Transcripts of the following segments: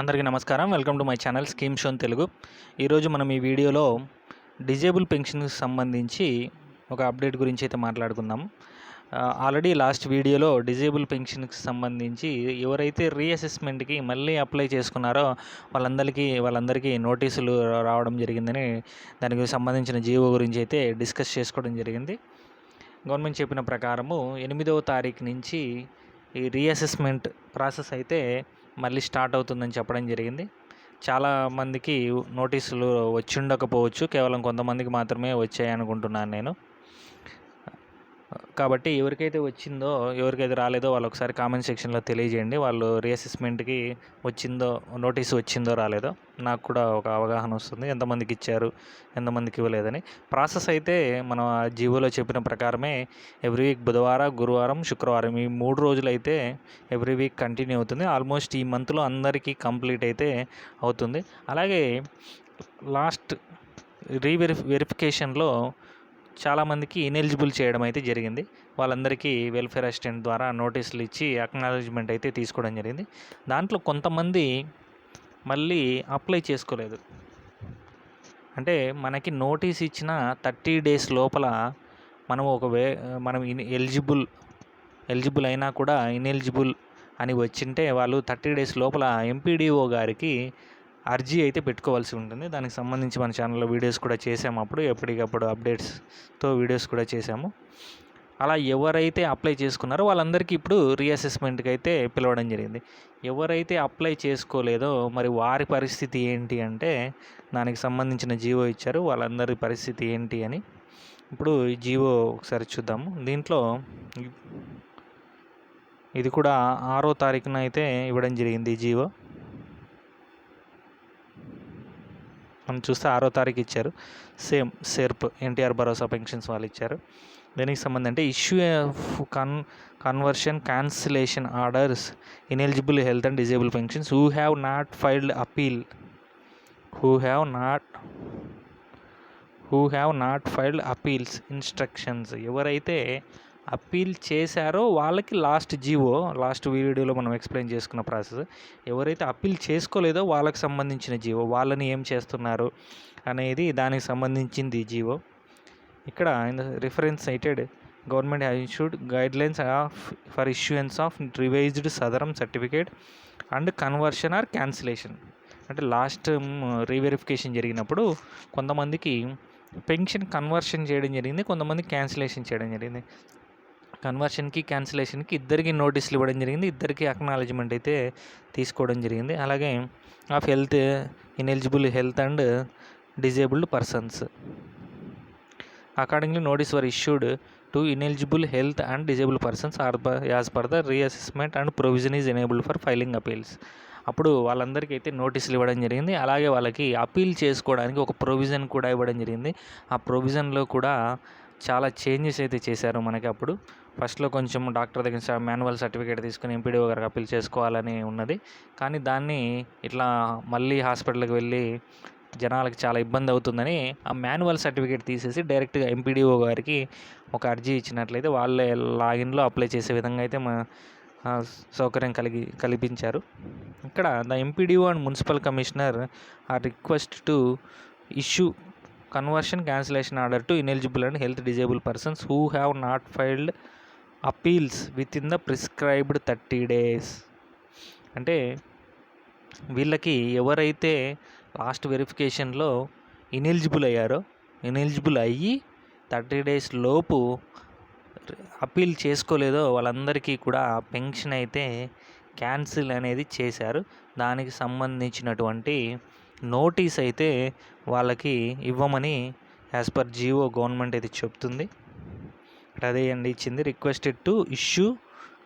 అందరికీ నమస్కారం. Welcome to my channel scheme shown Telugu. ఈరోజు మనం ఈ వీడియోలో డిజేబుల్ పెన్షన్కి సంబంధించి ఒక అప్డేట్ గురించి అయితే మాట్లాడుకుందాం. ఆల్రెడీ లాస్ట్ వీడియోలో డిజేబుల్ పెన్షన్కి సంబంధించి ఎవరైతే రీఅసెస్మెంట్కి మళ్ళీ అప్లై చేసుకున్నారో వాళ్ళందరికీ వాళ్ళందరికీ నోటీసులు రావడం జరిగిందని దానికి సంబంధించిన జీవో గురించి అయితే డిస్కస్ చేసుకోవడం జరిగింది. గవర్నమెంట్ చెప్పిన ప్రకారము ఎనిమిదవ తారీఖు నుంచి ఈ రీఅసెస్మెంట్ ప్రాసెస్ అయితే మళ్ళీ స్టార్ట్ అవుతుందని చెప్పడం జరిగింది. చాలా మందికి నోటీసులు వచ్చి ఉండకపోవచ్చు. కేవలం కొంతమందికి మాత్రమే వచ్చాయి అనుకుంటున్నాను నేను. కాబట్టి ఎవరికైతే వచ్చిందో ఎవరికైతే రాలేదో వాళ్ళు ఒకసారి కామెంట్ సెక్షన్లో తెలియజేయండి. వాళ్ళు రీఅసెస్మెంట్కి వచ్చిందో నోటీస్ వచ్చిందో రాలేదో నాకు కూడా ఒక అవగాహన వస్తుంది. ఎంతమందికి ఇచ్చారు ఎంతమందికి ఇవ్వలేదని. ప్రాసెస్ అయితే మనం ఆ జీవోలో చెప్పిన ప్రకారమే ఎవ్రీ వీక్ బుధవారం గురువారం శుక్రవారం ఈ మూడు రోజులు అయితే ఎవ్రీ వీక్ కంటిన్యూ అవుతుంది. ఆల్మోస్ట్ ఈ మంత్లో అందరికీ కంప్లీట్ అయితే అవుతుంది. అలాగే లాస్ట్ రీవెరి వెరిఫికేషన్లో చాలామందికి ఇనెలిజిబుల్ చేయడం అయితే జరిగింది. వాళ్ళందరికీ వెల్ఫేర్ అసిస్టెంట్ ద్వారా నోటీసులు ఇచ్చి అక్నాలజ్మెంట్ అయితే తీసుకోవడం జరిగింది. దాంట్లో కొంతమంది మళ్ళీ అప్లై చేసుకోలేదు. అంటే మనకి నోటీస్ ఇచ్చిన థర్టీ డేస్ లోపల మనం ఒక వే మనం ఇన్ ఎలిజిబుల్ ఎలిజిబుల్ అయినా కూడా ఇనెలిజిబుల్ అని వచ్చింటే వాళ్ళు థర్టీ డేస్ లోపల ఎంపీడీఓ గారికి అర్జీ అయితే పెట్టుకోవాల్సి ఉంటుంది. దానికి సంబంధించి మన ఛానల్లో వీడియోస్ కూడా చేసాము అప్పుడు. ఎప్పటికప్పుడు అప్డేట్స్తో వీడియోస్ కూడా చేసాము. అలా ఎవరైతే అప్లై చేసుకున్నారో వాళ్ళందరికీ ఇప్పుడు రీఅసెస్మెంట్కి అయితే పిలవడం జరిగింది. ఎవరైతే అప్లై చేసుకోలేదో మరి వారి పరిస్థితి ఏంటి అంటే దానికి సంబంధించిన జీవో ఇచ్చారు. వాళ్ళందరి పరిస్థితి ఏంటి అని ఇప్పుడు ఈ జీవో ఒకసారి చూద్దాము. దీంట్లో ఇది కూడా ఆరో తారీఖున అయితే ఇవ్వడం జరిగింది జీవో. మనం చూస్తే ఆరో తారీఖు ఇచ్చారు. సేమ్ సెర్ప్ ఎన్టీఆర్ భరోసా పెన్షన్స్ వాళ్ళు ఇచ్చారు. దీనికి సంబంధం అంటే issue con conversion cancellation orders ineligible health and disable pensions who have not filed appeal who have not who have not filed appeals instructions ఎవరైతే అప్పీల్ చేశారో వాళ్ళకి లాస్ట్ జీవో లాస్ట్ వీడియోలో మనం ఎక్స్ప్లెయిన్ చేసుకున్న ప్రాసెస్. ఎవరైతే అప్పీల్ చేసుకోలేదో వాళ్ళకి సంబంధించిన GO వాళ్ళని ఏం చేస్తున్నారు అనేది దానికి సంబంధించింది జీవో. ఇక్కడ reference cited government have issued guidelines of for issuance of revised Sadaram certificate and conversion or cancellation అంటే లాస్ట్ రీవెరిఫికేషన్ జరిగినప్పుడు కొంతమందికి పెన్షన్ కన్వర్షన్ చేయడం జరిగింది కొంతమంది క్యాన్సిలేషన్ చేయడం జరిగింది. కన్వర్షన్కి క్యాన్సిలేషన్కి ఇద్దరికి నోటీసులు ఇవ్వడం జరిగింది. ఇద్దరికి అక్నాలజ్మెంట్ అయితే తీసుకోవడం జరిగింది. అలాగే of health ineligible health and disabled persons. Accordingly notice were issued to ineligible health and disable persons are as per the reassessment and provision is enabled for filing appeals. అప్పుడు వాళ్ళందరికీ అయితే నోటీసులు ఇవ్వడం జరిగింది. అలాగే వాళ్ళకి అపీల్ చేసుకోవడానికి ఒక ప్రొవిజన్ కూడా ఇవ్వడం జరిగింది. ఆ ప్రొవిజన్లో కూడా చాలా చేంజెస్ అయితే చేశారు మనకి అప్పుడు. ఫస్ట్లో కొంచెం డాక్టర్ దగ్గర మాన్యువల్ సర్టిఫికేట్ తీసుకుని ఎంపీడీఓ గారికి అప్పీల్ చేసుకోవాలని ఉన్నది. కానీ దాన్ని ఇట్లా మళ్ళీ హాస్పిటల్కి వెళ్ళి జనాలకు చాలా ఇబ్బంది అవుతుందని ఆ మాన్యువల్ సర్టిఫికేట్ తీసేసి డైరెక్ట్గా ఎంపీడీఓ గారికి ఒక అర్జీ ఇచ్చినట్లయితే వాళ్ళే లాగిన్లో అప్లై చేసే విధంగా అయితే మా సౌకర్యం కలిగి కల్పించారు. ఇక్కడ the MPDO and municipal commissioner are request to issue conversion cancellation order to ineligible and health disable persons who have not filed appeals within the prescribed thirty days. అంటే వీళ్ళకి ఎవరైతే లాస్ట్ వెరిఫికేషన్లో ఇనెలిజిబుల్ అయ్యారో ఇనెలిజిబుల్ అయ్యి thirty days లోపు appeal చేసుకోలేదో వాళ్ళందరికీ కూడా పెన్షన్ అయితే క్యాన్సిల్ అనేది చేశారు. దానికి సంబంధించినటువంటి నోటీస్ అయితే వాళ్ళకి ఇవ్వమని యాజ్ పర్ జియో గవర్నమెంట్ అయితే చెప్తుంది. ఇక్కడ అదే అండి. ఇచ్చింది requested to issue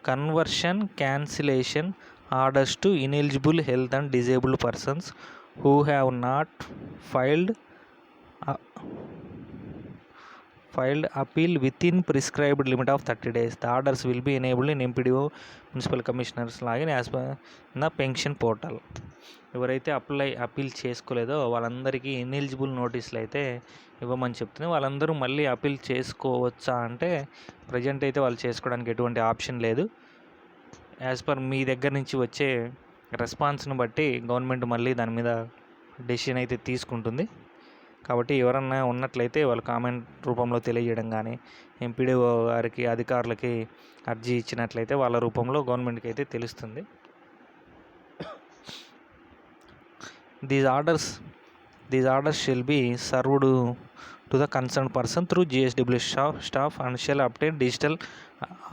conversion cancellation orders to ineligible health and disabled persons who have not filed filed appeal within prescribed limit of 30 days. The orders will be enabled in MPDO municipal commissioners login as per the pension portal ఎవరైతే apply appeal చేసుకోలేదో వాళ్ళందరికీ ineligible నోటీసులు అయితే ఇవ్వమని చెప్తుంది. వాళ్ళందరూ మళ్ళీ appeal చేసుకోవచ్చా అంటే ప్రజెంట్ అయితే వాళ్ళు చేసుకోవడానికి ఎటువంటి ఆప్షన్ లేదు. యాజ్ పర్ మీ దగ్గర నుంచి వచ్చే రెస్పాన్స్ని బట్టి గవర్నమెంట్ మళ్ళీ దాని మీద డెసిషన్ అయితే తీసుకుంటుంది. కాబట్టి ఎవరన్నా ఉన్నట్లయితే వాళ్ళు కామెంట్ రూపంలో తెలియజేయడం కానీ ఎంపీడీఓ గారికి అధికారులకి అర్జీ ఇచ్చినట్లయితే వాళ్ళ రూపంలో గవర్నమెంట్కి అయితే తెలుస్తుంది these orders these orders shall be served to the concern person through GSW staff staff and shall update digital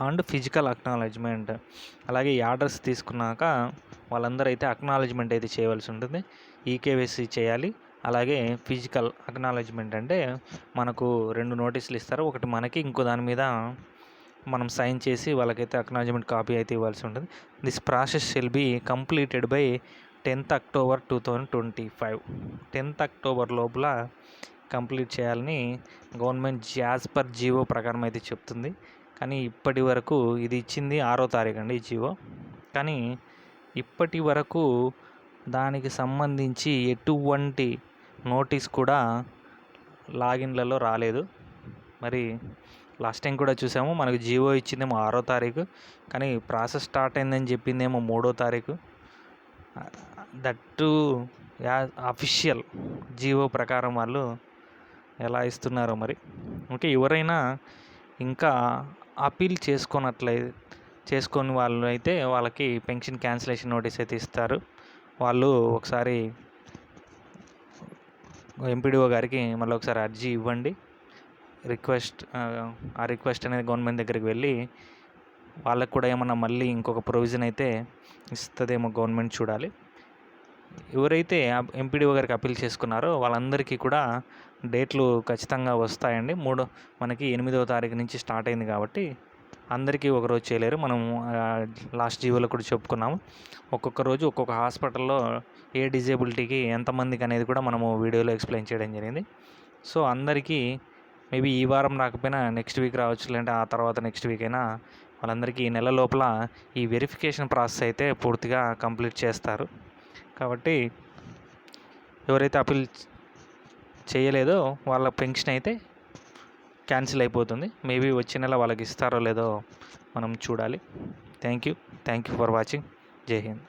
and physical acknowledgement అలాగే ఈ ఆర్డర్స్ తీసుకున్నాక వాళ్ళందరూ అయితే అక్నాలజ్మెంట్ అయితే చేయవలసి ఉంటుంది. ఈకేవైసీ చేయాలి. అలాగే ఫిజికల్ అక్నాలజ్మెంట్ అంటే మనకు రెండు నోటీసులు ఇస్తారు. ఒకటి మనకి ఇంకో దాని మీద మనం సైన్ చేసి వాళ్ళకైతే అక్నాలజ్మెంట్ కాపీ అయితే ఇవ్వాల్సి ఉంటుంది. This process shall be completed by tenth October two thousand twenty five. Tenth October లోపల కంప్లీట్ చేయాలని గవర్నమెంట్ జాస్పర్ జీవో ప్రకారం అయితే చెప్తుంది. కానీ ఇప్పటి వరకు ఇది ఇచ్చింది ఆరో తారీఖు అండి ఈ జీవో. కానీ ఇప్పటి వరకు దానికి సంబంధించి ఎటువంటి నోటీస్ కూడా లాగిన్లలో రాలేదు. మరి లాస్ట్ టైం కూడా చూసాము మనకు జియో ఇచ్చిందేమో ఆరో తారీఖు కానీ ప్రాసెస్ స్టార్ట్ అయిందని చెప్పిందేమో మూడో తారీఖు. దట్టు యా అఫీషియల్ జియో ప్రకారం వాళ్ళు ఎలా ఇస్తున్నారో మరి. ఓకే ఎవరైనా ఇంకా అపీల్ చేసుకున్నట్లయి చేసుకొని వాళ్ళు అయితే వాళ్ళకి పెన్షన్ క్యాన్సిలేషన్ నోటీస్ అయితే ఇస్తారు. వాళ్ళు ఒకసారి ఎంపీడీఓ గారికి మళ్ళీ ఒకసారి అర్జీ ఇవ్వండి. రిక్వెస్ట్ ఆ రిక్వెస్ట్ అనేది గవర్నమెంట్ దగ్గరికి వెళ్ళి వాళ్ళకు కూడా ఏమన్నా మళ్ళీ ఇంకొక ప్రొవిజన్ అయితే ఇస్తుందేమో గవర్నమెంట్ చూడాలి. ఎవరైతే ఎంపీడీఓ గారికి అప్పీల్ చేసుకున్నారో వాళ్ళందరికీ కూడా డేట్లు ఖచ్చితంగా వస్తాయండి. మూడో మనకి ఎనిమిదవ తారీఖు నుంచి స్టార్ట్ అయింది కాబట్టి అందరికీ ఒకరోజు చేయలేరు. మనం లాస్ట్ జీవోలో కూడా చెప్పుకున్నాము. ఒక్కొక్క రోజు ఒక్కొక్క హాస్పిటల్లో ఏ డిజేబిలిటీకి ఎంతమందికి అనేది కూడా మనము వీడియోలో ఎక్స్ప్లెయిన్ చేయడం జరిగింది. సో అందరికీ మేబీ ఈ వారం రాకపోయినా నెక్స్ట్ వీక్ రావచ్చు లేదంటే ఆ తర్వాత నెక్స్ట్ వీక్ అయినా వాళ్ళందరికీ ఈ నెల లోపల ఈ వెరిఫికేషన్ ప్రాసెస్ అయితే పూర్తిగా కంప్లీట్ చేస్తారు. కాబట్టి ఎవరైతే అప్పీల్ చేయలేదో వాళ్ళ పెన్షన్ అయితే క్యాన్సిల్ అయిపోతుంది. మేబీ వచ్చే నెల వాళ్ళకి ఇస్తారో లేదో మనం చూడాలి. Thank you thank you for watching. జై హింద్.